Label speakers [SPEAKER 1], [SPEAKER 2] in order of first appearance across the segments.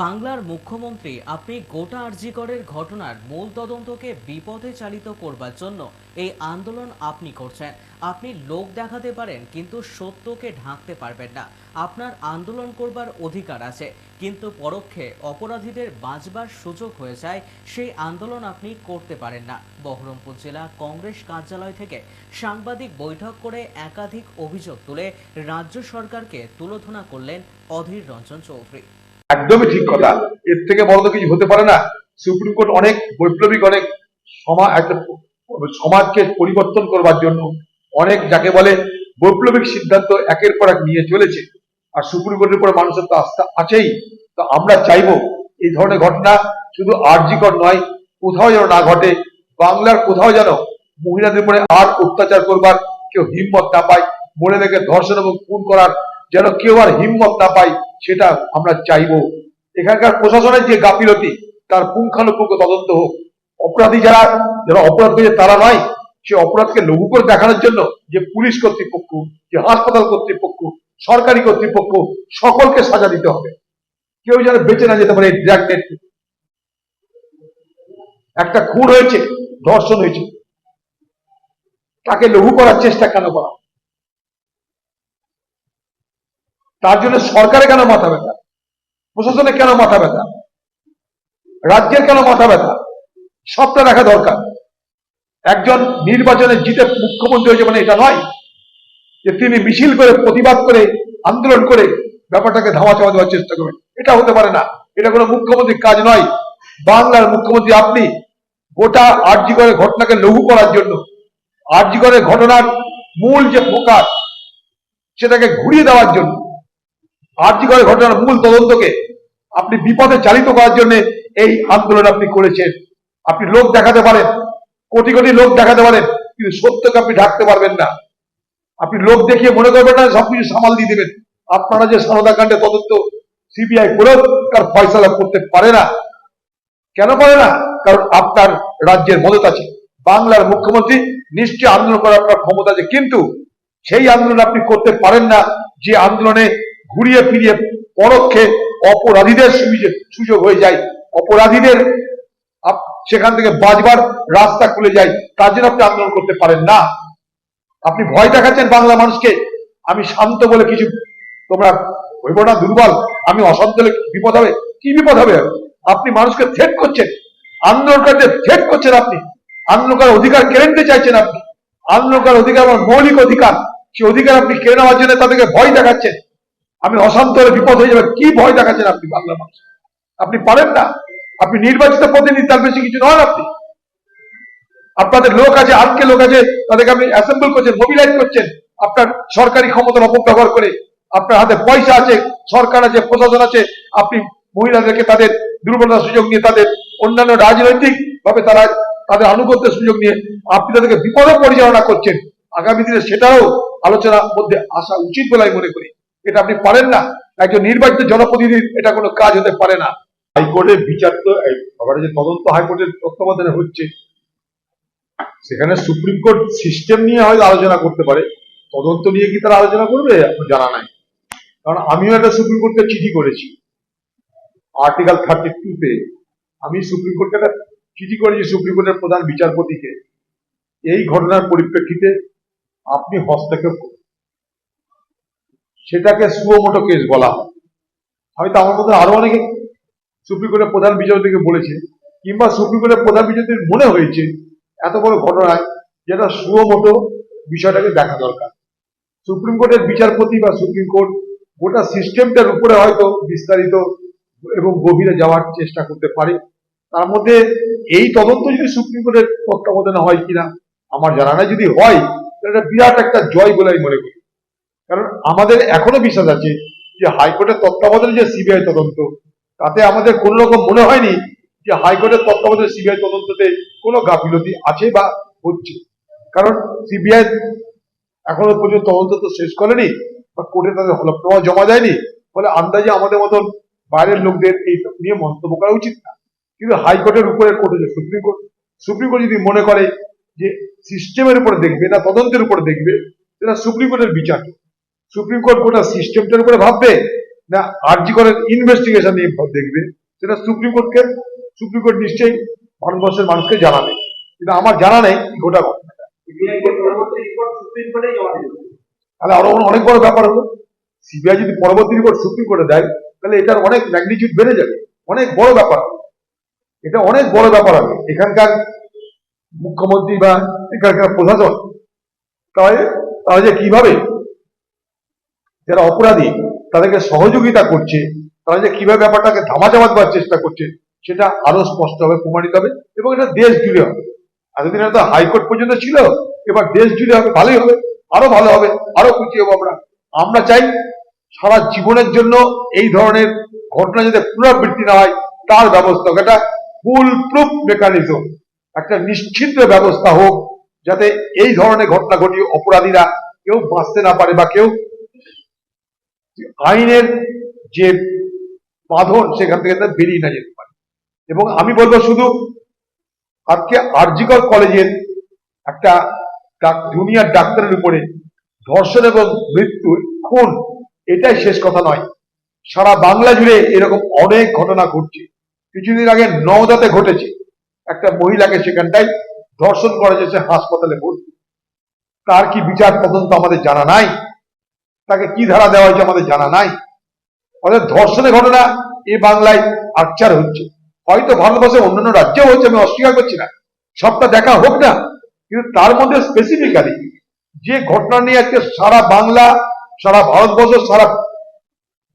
[SPEAKER 1] বাংলার মুখ্যমন্ত্রী, আপনি গোটা আরজিকরের ঘটনার মূল তদন্তকে বিপথে চালিত করবার জন্য এই আন্দোলন আপনি করছেন। আপনি লোক দেখাতে পারেন, কিন্তু সত্যকে ঢাকতে পারবেন না। আপনার আন্দোলন করবার অধিকার আছে, কিন্তু পরোক্ষে অপরাধীদের বাঁচবার সুযোগ হয়ে যায়, সেই আন্দোলন আপনি করতে পারেন না। বহরমপুর জেলা কংগ্রেস কার্যালয় থেকে সাংবাদিক বৈঠক করে একাধিক অভিযোগ তুলে রাজ্য সরকারকে তুলোধনা করলেন অধীর রঞ্জন চৌধুরী।
[SPEAKER 2] একদমই ঠিক কথা। এর থেকে বড় তো কিছু হতে পারে না। সুপ্রিম কোর্ট অনেক বৈপ্লবিক, অনেক সমাজ একটা সমাজকে পরিবর্তন করবার জন্য অনেক যাকে বলে বৈপ্লবিক সিদ্ধান্ত একের পর এক নিয়ে চলেছে। আর সুপ্রিম কোর্টের উপর মানুষের তো আস্থা আছেই। তো আমরা চাইব এই ধরনের ঘটনা শুধু আর্যিকর নয়, কোথাও যেন না ঘটে। বাংলার কোথাও যেন মহিলাদের উপরে আর অত্যাচার করবার কেউ হিম্মত না পায়। মহিলাদেরকে ধর্ষণ এবং খুন করার যেন কেউ আর হিম্মত না পায়। সেটা আমরা চাইব। এখানকার প্রশাসনের যে গাফিলতি, তার পুঙ্খানুপুঙ্খ তদন্ত হোক। অপরাধী যারা যারা অপরাধ করেছে তারা নয়, সে অপরাধকে লঘু করে দেখানোর জন্য যে পুলিশ কর্তৃপক্ষ, যে হাসপাতাল কর্তৃপক্ষ, সরকারি কর্তৃপক্ষ, সকলকে সাজা দিতে হবে। কেউ যেন বেঁচে না যেতে পারে একটা খুন হয়েছে, ধর্ষণ হয়েছে। তাকে লঘু করার চেষ্টা কেন করা? তার জন্য সরকারে কেন মাথা ব্যথা? প্রশাসনে কেন মাথা ব্যথা? রাজ্যের কেন মাথা ব্যথা? সবটা দেখা দরকার। একজন নির্বাচনে জিতে মুখ্যমন্ত্রী হয়েছে মানে এটা নয় যে তিনি মিছিল করে, প্রতিবাদ করে, আন্দোলন করে ব্যাপারটাকে ধামা চাপা দেওয়ার চেষ্টা করবেন। এটা হতে পারে না। এটা কোনো মুখ্যমন্ত্রীর কাজ নয়। বাংলার মুখ্যমন্ত্রী আপনি গোটা আর্যিকরের ঘটনাকে লঘু করার জন্য আর্যিকরের ঘটনার মূল যে ফোকাস সেটাকে ঘুরিয়ে দেওয়ার জন্য আর্যিকরের ঘটনার মূল তদন্তকে আপনি বিপদে চালিত করার জন্য এই আন্দোলন আপনি করেছেন। আপনি লোক দেখাতে পারেন, কোটি কোটি লোক দেখাতে পারেন, কিন্তু সত্যকে আপনি ঢাকতে পারবেন না। আপনি লোক দেখিয়ে মনে করবেন না সবকিছু সামাল দিয়ে দেবেন। আপনারা যে সনদাকাণ্ডে তদন্ত সিবিআই করেও তার ফয়সালা করতে পারে না। কেন পারে না? কারণ আপনার রাজ্যের মদত আছে। বাংলার মুখ্যমন্ত্রী নিশ্চয় আন্দোলন করার আপনার ক্ষমতা আছে, কিন্তু সেই আন্দোলন আপনি করতে পারেন না। যে আন্দোলনে ঘুরিয়ে ফিরিয়ে পরোক্ষে অপরাধীদের সুবিধে সুযোগ হয়ে যায়। অপরাধীদের সেখান থেকে বাজবার রাস্তা খুলে যায়। তার জন্য আপনি আন্দোলন করতে পারেন না। আপনি ভয় দেখাচ্ছেন বাংলা মানুষকে। আমি শান্ত বলে কিছু তোমরা হইব না, দুর্বল। আমি অশান্ত হলে বিপদ হবে। কি বিপদ হবে? আপনি মানুষকে থ্রেট করছেন। আন্দোলনকারীদের থ্রেট করছেন আপনি। আন্দোলন করার অধিকার কেড়ে নিতে চাইছেন আপনি। আন্দোলন করার অধিকার আমার মৌলিক অধিকার। সেই অধিকার আপনি কেড়ে নেওয়ার জন্য তাদেরকে ভয় দেখাচ্ছেন। আমি অশান্ত হলে বিপদ হয়ে যাবে। কি ভয় দেখাচ্ছেন আপনি বাংলা মানুষ? আপনি পারেন না। আপনি নির্বাচিত প্রতিনিধি, তার বেশি কিছু নন আপনি। আপনাদের লোক আছে আজকে লোক আছে, তাদেরকে আপনি অ্যাসেম্বল করছেন মোবিলাইজ করছেন। আপনার সরকারি ক্ষমতার অপব্যবহার করে আপনার হাতে পয়সা আছে, সরকার আছে, প্রশাসন আছে। আপনি মহিলাদেরকে তাদের দুর্বলতার সুযোগ নিয়ে, তাদের অন্যান্য রাজনৈতিক ভাবে তারা তাদের আনুগত্যের সুযোগ নিয়ে আপনি তাদেরকে বিপদে পরিচালনা করছেন। আগামী দিনে সেটাও আলোচনার মধ্যে আসা উচিত বলে আমি মনে করি। এটা আপনি পারেন না। একজন নির্বাচিত জনপ্রতিনিধির এটা কোনো কাজ হতে পারে না। হাইকোর্টের বিচার তো ব্যাপারে যে তদন্ত হাইকোর্টের তত্ত্বাবধানে হচ্ছে, সেখানে সুপ্রিম কোর্ট সিস্টেম নিয়ে হয়তো আলোচনা করতে পারে। তদন্ত নিয়ে কি তারা আলোচনা করবে জানা নাই। কারণ আমিও একটা সুপ্রিম কোর্টকে চিঠি করেছি, আর্টিকেল থার্টি টুতে আমি সুপ্রিম কোর্টকে একটা চিঠি করেছি, সুপ্রিম কোর্টের প্রধান বিচারপতিকে। এই ঘটনার পরিপ্রেক্ষিতে আপনি হস্তক্ষেপ সেটাকে সুমোটো কেস বলা হয়। হয়তো আমার মধ্যে আরও অনেকে সুপ্রিম কোর্টের প্রধান বিচারপতিকে বলেছে, কিংবা সুপ্রিম কোর্টের প্রধান বিচারপতির মনে হয়েছে এত বড় ঘটনায় যেটা সুমোটো বিষয়টাকে দেখা দরকার। সুপ্রিম কোর্টের বিচারপতি বা সুপ্রিম কোর্ট গোটা সিস্টেমটার উপরে হয়তো বিস্তারিত এবং গভীরে যাওয়ার চেষ্টা করতে পারে। তার মধ্যে এই তদন্ত যদি সুপ্রিম কোর্টের তত্ত্বাবধানে হয় কিনা, আমার জানা নাই। যদি হয়, তাহলে এটা বিরাট একটা জয় বলে আমি মনে করি। কারণ আমাদের এখনও বিশ্বাস আছে যে হাইকোর্টের তত্ত্বাবধানে যে সিবিআই তদন্ত, তাতে আমাদের কোন রকম মনে হয়নি যে হাইকোর্টের তত্ত্বাবধানে সিবিআই তদন্ততে কোনো গাফিলতি আছে বা হচ্ছে। কারণ সিবিআই এখনও পর্যন্ত তদন্ত তো শেষ করেনি বা কোর্টে তাদের হলফনামা জমা দেয়নি, ফলে আন্দাজে আমাদের মতন বাইরের লোকদের এই নিয়ে মন্তব্য করা উচিত না। কিন্তু হাইকোর্টের উপরে কোর্ট হচ্ছে সুপ্রিম কোর্ট সুপ্রিম কোর্ট যদি মনে করে যে সিস্টেমের উপরে দেখবে না, তদন্তের উপরে দেখবে, সেটা সুপ্রিম কোর্টের বিচার। সুপ্রিম কোর্ট গোটা সিস্টেমটার উপরে ভাববে না আরজি করের ইনভেস্টিগেশন নিয়ে দেখবে? সেটা সুপ্রিম কোর্টকে, সুপ্রিম কোর্ট নিশ্চয়ই ভারতবর্ষের মানুষকে জানাবে। কিন্তু আমার জানা নেই গোটা তাহলে আরও অনেক বড় ব্যাপার হলো। সিবিআই যদি পরবর্তী রিপোর্ট সুপ্রিম কোর্টে দেয়, তাহলে এটার অনেক ম্যাগনিটিউড বেড়ে যাবে। অনেক বড় ব্যাপার। এটা অনেক বড় ব্যাপার হবে। এখানকার মুখ্যমন্ত্রী বা এখানকার প্রশাসন, তাহলে তারা যে কীভাবে যারা অপরাধী, তাদেরকে সহযোগিতা করছে, তারা যে কীভাবে ব্যাপারটাকে ধামাচাপা দেওয়ার চেষ্টা করছে, সেটা আরও স্পষ্ট হবে প্রমাণিত হবে এবং এটা দেশ জুড়ে হবে। এতদিন এটা হাইকোর্ট পর্যন্ত ছিল, এবার দেশ জুড়ে হবে, ভালোই হবে আরও ভালো হবে আরও খুশি হব আমরা। আমরা চাই সারা জীবনের জন্য এই ধরনের ঘটনা যাতে পুনরাবৃত্তি না হয়, তার ব্যবস্থা হোক, একটা ফুল প্রুফ মেকানিজম একটা নিশ্চিত ব্যবস্থা হোক, যাতে এই ধরনের ঘটনা ঘটিয়ে অপরাধীরা কেউ বাঁচতে না পারে বা কেউ আইনের যে বাঁধন, সেখান থেকে তারা বেরিয়ে না যেতে পারে। এবং আমি বলব শুধু, আজকে আরজিকর কলেজের একটা জুনিয়র ডাক্তারের উপরে ধর্ষণ এবং মৃত্যু খুন, এটাই শেষ কথা নয়। সারা বাংলা জুড়ে এরকম অনেক ঘটনা ঘটছে। কিছুদিন আগে নওদাতে ঘটেছে। একটা মহিলাকে সেখানটায় ধর্ষণ করা যেছে হাসপাতালে ভর্তি। তার কি বিচার তদন্ত আমাদের জানা নাই? তাকে কি ধারা দেওয়া হয়েছে আমাদের জানা নাই। অর্থাৎ ধর্ষণের ঘটনা এ বাংলায় আচ্চার হচ্ছে। হয়তো ভারতবর্ষের অন্যান্য রাজ্যেও হচ্ছে আমি অস্বীকার করছি না। সবটা দেখা হোক না, কিন্তু তার মধ্যে স্পেসিফিক্যালি যে ঘটনা নিয়ে আজকে সারা বাংলা, সারা ভারতবর্ষ, সারা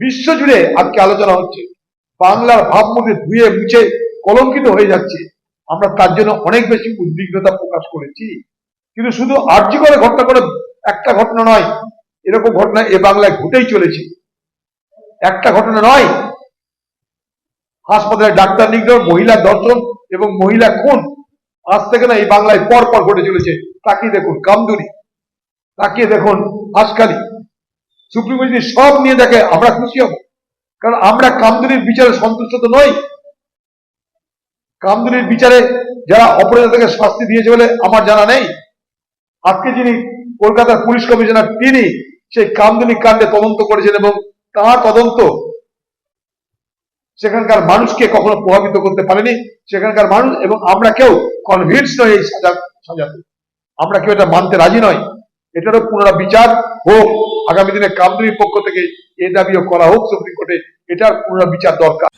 [SPEAKER 2] বিশ্ব জুড়ে আজকে আলোচনা হচ্ছে। বাংলার ভাবমূর্তি ধুয়ে মুছে কলঙ্কিত হয়ে যাচ্ছে। আমরা তার জন্য অনেক বেশি উদ্বিগ্নতা প্রকাশ করেছি। কিন্তু শুধু আর্জি করে ঘটনা করে একটা ঘটনা নয় এরকম ঘটনা এ বাংলায় ঘটেই চলেছে। একটা ঘটনা নয়। হাসপাতালে ডাক্তার নিগ্রহ, মহিলা দর্শন এবং মহিলা খুন। আজ থেকে না এই বাংলায় পর পর ঘটে চলেছে। তাকিয়ে দেখুন, কামদুনি। তাকিয়ে দেখুন হাসকালি সুপ্রিম কোর্ট সব নিয়ে দেখে, আমরা খুশি হব। কারণ আমরা কামদুনির বিচারে সন্তুষ্ট তো নই। কামদুনির বিচারে যারা অপরাধীদেরকে শাস্তি দিয়েছে বলে আমার জানা নেই। আজকে যিনি কলকাতার পুলিশ কমিশনার, তিনি সেই কামদুনি কাণ্ডে তদন্ত করেছেন এবং তার তদন্ত সেখানকার মানুষকে কখনো প্রভাবিত করতে পারেনি। সেখানকার মানুষ এবং আমরা কেউ কনভিন্স নয় এই সাজা সাজাতে। আমরা কেউ এটা মানতে রাজি নয় এটারও পুনরা বিচার হোক, আগামী দিনে কামদুনির পক্ষ থেকে এ দাবিও করা হোক সুপ্রিম কোর্টে, এটার পুনরা বিচার দরকার